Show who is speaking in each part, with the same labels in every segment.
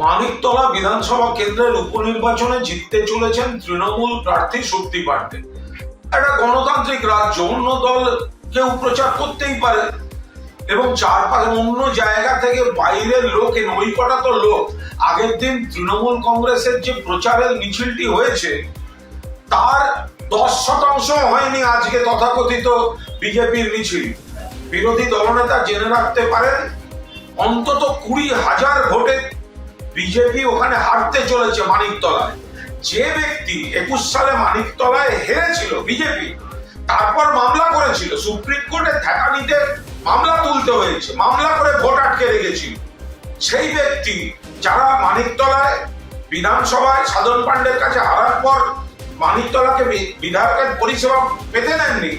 Speaker 1: মানিকতলা বিধানসভা কেন্দ্রের উপনির্বাচনে জিততে চলেছেন তৃণমূল প্রার্থী শক্তি পাণ্ডে একটা গণতান্ত্রিক রাজ্য, অন্য দল কেউ প্রচার করতেই পারে। এবং চারপাশে অন্য জায়গা থেকে বাইরের লোক ওই কটা তো লোক, আগের দিন তৃণমূল কংগ্রেসের যে প্রচারের মিছিলটি হয়েছে, তার দশ শতাংশ হয়নি আজকে তথাকথিত বিজেপির মিছিল। বিরোধী দলনেতা জেনে রাখতে পারেন, অন্তত কুড়ি হাজার ভোটে বিজেপি ওখানে হারতে চলেছে মানিকতলায়। যে ব্যক্তি একুশ সালে মানিকতলায় হেরেছিল বিজেপি, তারপর মামলা করেছিল। সুপ্রিম কোর্টে থ্যাকানিতে মামলা তুলতে হয়েছে, মামলা করে ভোট আটকে রেখেছিল। সেই ব্যক্তি যারা মানিকতলায় বিধানসভায় সাধন পাণ্ডের কাছে হারার পর মানিকতলাকে বিধায়কের পরিষেবা পেতে নেননি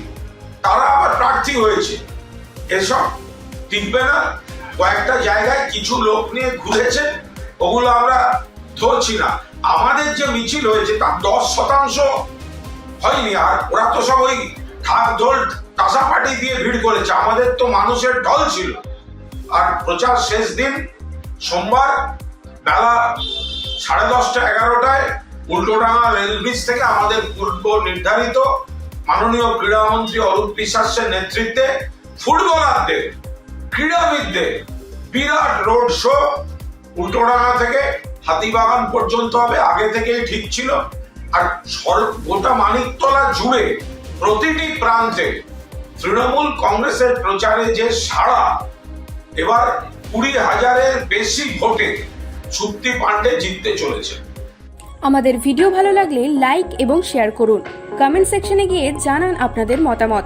Speaker 1: তারা আবার প্রার্থী হয়েছে। এসব টিকবে না। কয়েকটা জায়গায় কিছু লোক নিয়ে ঘুরেছে ওগুলো আমরা ধরছি না। আমাদের যে মিছিল হয়েছে তার দশ শতাংশ হয়নি, আর ওরা তো সব ওই ঢাক ঢোল টাসা পাটি দিয়ে ভিড় করেছে। আমাদের তো মানুষের ঢল ছিল। আর প্রচার শেষ দিন সোমবার বেলা সাড়ে দশটা এগারোটায় উল্টোডাঙ্গা রেল ব্রিজ থেকে আমাদের পূর্ব নির্ধারিত। মাননীয় ক্রীড়ামন্ত্রী অরূপ বিশ্বাসের নেতৃত্বে ফুটবলারদের, ক্রীড়াবিদদের বিরাট রোড শো উল্টোডাঙ্গা থেকে হাতিবাগান পর্যন্ত হবে, আগে থেকেই ঠিক ছিল। আর গোটা মানিকতলা জুড়ে প্রতিটি প্রান্তে তৃণমূল কংগ্রেসের প্রচারে যে সাড়া, এবার কুড়ি হাজারের বেশি ভোটে চুক্তি পাণ্ডে জিততে চলেছে।
Speaker 2: আমাদের ভিডিও ভালো লাগলে লাইক এবং শেয়ার করুন। কমেন্ট সেকশনে গিয়ে জানান আপনাদের মতামত।